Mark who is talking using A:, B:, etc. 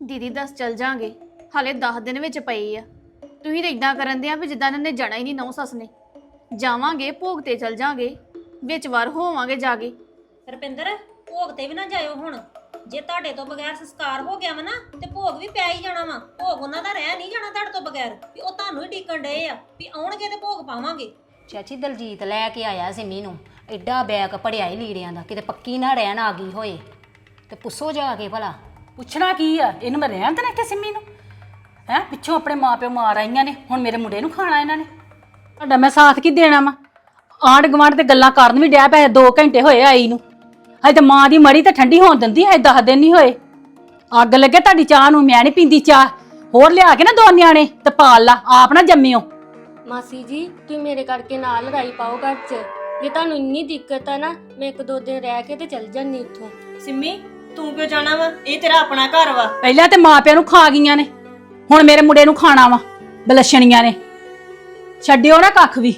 A: ਦੀਦੀ ਦੱਸ ਚੱਲ ਜਾਾਂਗੇ। ਹਾਲੇ 10 ਦਿਨ ਵਿੱਚ ਪਈ ਆ। ਤੁਸੀਂ ਤਾਂ ਇਦਾਂ ਕਰਨ ਦੇ ਆ ਵੀ ਜਿੱਦਾਂ ਇਹਨਾਂ ਨੇ ਜਾਣਾ ਹੀ ਨਹੀਂ ਨੌ ਸੱਸ ਨੇ। ਜਾਵਾਂਗੇ ਭੋਗ ਤੇ ਚੱਲ ਜਾਾਂਗੇ। ਵਿੱਚ ਵਾਰ ਹੋਵਾਂਗੇ ਜਾ ਕੇ।
B: ਰਪਿੰਦਰ ਭੋਗ ਤੇ ਵੀ ਨਾ ਜਾਇਓ ਹੁਣ। ਜੇ ਤੁਹਾਡੇ ਤੋਂ ਬਗੈਰ ਸੰਸਕਾਰ ਹੋ ਗਿਆ ਵਾ ਨਾ ਤੇ ਭੋਗ ਵੀ ਪਿਆ ਹੀ ਜਾਣਾ ਵਾ। ਭੋਗ ਉਹਨਾਂ ਦਾ ਰਹਿ ਨਹੀਂ ਜਾਣਾ ਤੁਹਾਡੇ ਤੋਂ ਬਗੈਰ। ਵੀ ਉਹ ਤੁਹਾਨੂੰ ਹੀ ਡੀਕਣ ਡਏ ਆ ਵੀ ਆਉਣਗੇ ਤੇ ਭੋਗ ਪਾਵਾਂਗੇ।
C: ਚਾਚੀ ਦਲਜੀਤ ਲੈ ਕੇ ਆਇਆ ਸਿੰਮੀ ਨੂੰ ਐਡਾ ਬੈਗ ਭੜਿਆ ਹੀ ਲੀੜਿਆਂ ਦਾ। ਕਿਤੇ ਪੱਕੀ ਨਾ ਰਹਿਣ ਆ ਗਈ ਹੋਏ। ਤੇ ਪੁੱਛੋ ਜਾ ਕੇ ਭਲਾ।
D: ਪੁੱਛਣਾ ਕੀ ਆ? ਇਹਨੂੰ ਮੈਂ ਰਹਿਣ ਦੇਣਾ ਇੱਥੇ ਸਿੰਮੀ ਨੂੰ? ਹੈ? ਪਿੱਛੋਂ ਆਪਣੇ ਮਾਪਿਓ ਮਾਰ ਆਈਆਂ ਨੇ। ਹੁਣ ਮੇਰੇ ਮੁੰਡੇ ਨੂੰ ਖਾਣਾ ਇਹਨਾਂ ਨੇ। ਤੁਹਾਡਾ ਮੈਂ ਸਾਥ ਕੀ ਦੇਣਾ ਵਾ? ਆਂਢ ਗੁਆਂਢ ਤੇ ਗੱਲਾਂ ਕਰਨ ਵੀ ਡਿਆ ਪਏ 2 ਘੰਟੇ ਹੋਏ ਆਈ ਨੂੰ। ਹਜੇ ਤੇ ਮਾਂ ਦੀ ਮੜੀ ਤਾਂ ਠੰਡੀ ਹੋਣ ਦਿੰਦੀ ਹਜੇ 10 ਦਿਨ ਨਹੀਂ ਹੋਏ। ਅੱਗ ਲੱਗੇ ਤੁਹਾਡੀ ਚਾਹ ਨੂੰ ਮੈਂ ਨਹੀਂ ਪੀਂਦੀ ਚਾਹ। ਹੋਰ ਲਿਆ ਕੇ ਨਾ ਦੋ ਨਿਆਣੇ ਤੇ ਪਾਲ ਲਾ ਆਪ ਨਾ ਜੰਮਿਓ।
E: ਮਾਸੀ ਜੀ ਤੁਸੀਂ ਮੇਰੇ ਕਰਕੇ ਨਾਲ ਲੜਾਈ ਪਾਓ ਘਰ 'ਚ। ਜੇ ਤੁਹਾਨੂੰ ਇੰਨੀ ਦਿੱਕਤ ਆ ਨਾ ਮੈਂ ਇੱਕ ਦੋ ਦਿਨ ਰਹਿ ਕੇ ਤੇ ਚੱਲ ਜਾਨੀ ਇੱਥੋਂ।
F: ਸਿੰਮੀ ਤੂੰ ਕਿਉਂ ਜਾਣਾ ਵਾ? ਇਹ ਤੇਰਾ ਆਪਣਾ ਘਰ ਵਾ।
D: ਪਹਿਲਾਂ ਤੇ ਮਾਪਿਆਂ ਨੂੰ ਖਾ ਗਈਆਂ ਨੇ। ਹੁਣ ਮੇਰੇ ਮੁੰਡੇ ਨੂੰ ਖਾਣਾ ਵਾ। ਬਲਸ਼ਣੀਆਂ ਨੇ। ਛੱਡਿਓ ਨਾ ਕੱਖ ਵੀ।